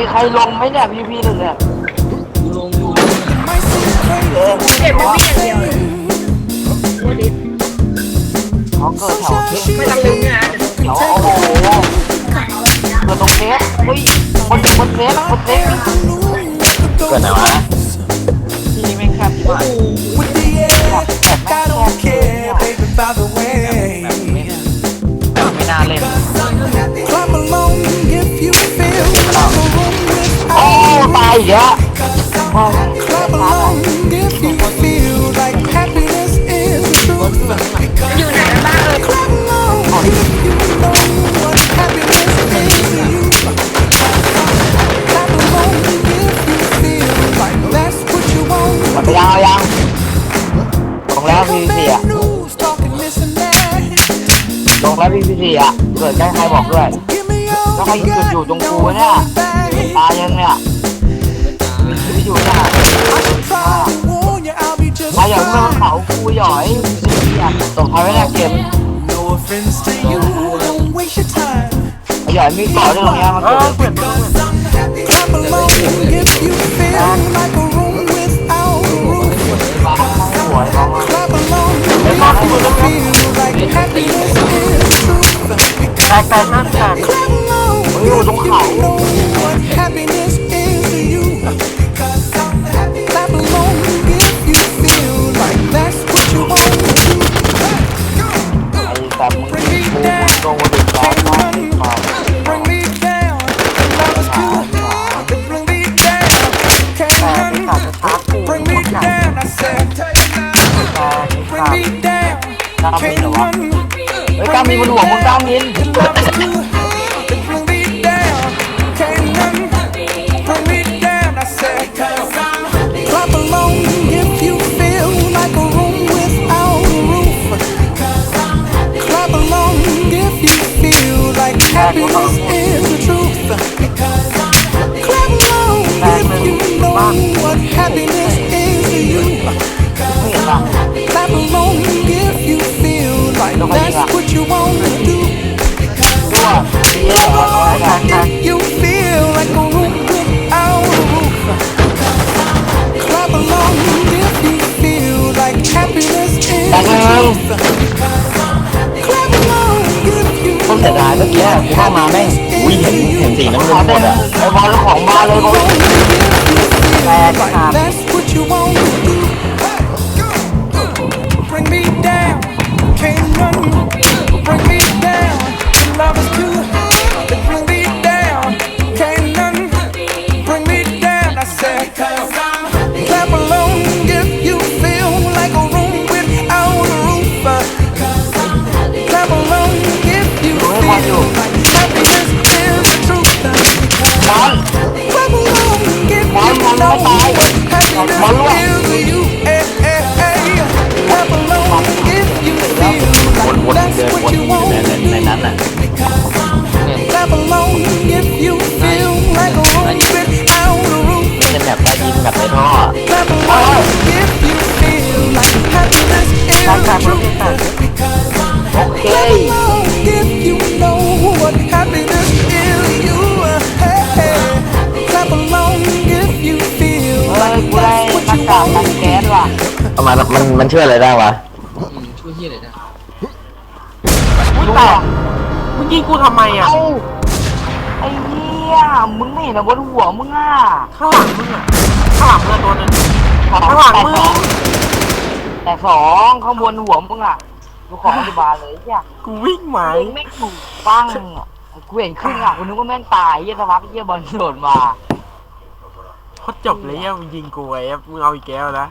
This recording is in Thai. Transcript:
มีใครลงไหมเนี่ยพีพีหนึ่งเนี่ยกูลงอยู่เออเก็บมันไม่อย่างเดียวเลยโคตรดิสเขาเกิดแถวเทสไม่ต้องดึงนะแถวโอ้โหเกิดตรงเทสเฮ้ยคนเดียวคนเทสคนเทสเกิดไหนวะายเยอะงไหเยังลงแล้วพี่พี่อะลงแล้วพี่พี่อะเกิดใครบอกด้วยแล้วให้หยุดอยู่ตรงกูเนี่ยตายยังเนี่ย you, I'll be just มาอย่างเมื่อ fine. เขาคูหยอยตกท้ายไว้แรกเกม No offense to you, don't waste your time. หยอยมีต่อเรื่องเนี้ยมันเกิด Clap along if you feel like a room without a roof. บ้าหวยบ้า Clap along if you feel like happiness is the truth. แตกแตกนั่นแตก Clap along if you กล้ามิน can't เหรอวะ run. เฮ้ยกล้ามินบนหัวมึงกล้ามิน Love ตก the หนึ่ง truth. Clap along if you ต้นเสียดายเมื่อกี้กูเข้ามาแม่งอุ้ยเห็นเห็นสีน้ำขเงิอนหมเต้นดอะไอ้บอลของมาเลยบอล like that's what you วน like วน that's เดิน what วน you อยู่ want ใน to ใน do. นั้นอะ Clap along if you feel like a room without a roof. เป็นแบบใต้ดินแบบในท่อ Clap along if you feel like happiness is the truth. โอเค Clap along if you know what happiness is to you. Hey, hey. Clap along if you feel เฮ้ย like กูได้ that's ห what น้า you กากกัน want. แก๊สว่ะเอามามันมันช่วยอะไรได้วะอืมช่วยเฮียอะไรนะกูแตกมึงยิงกูทำไมอะ เอ้าไอ้เหี้ยมึงไม่เห็นเหรอบนหัวมึงอะข้างหลังมึงอะ ข้างหลังมึงตัวนึง ข้างหลังมึง แต่สองข้างบนหัวมึงอะกูขออธิบายเลยเหี้ยกูวิ่งไหม มึงไม่ถูกปั้งอะกูเห็นครึ่งอะกูนึกว่าแม่งตายเหี้ยสะพักเหี้ยบอลโดดมา เขาจบเลยยังมึงยิงกูไอ้เอฟมึงเอาอีกแก้วนะ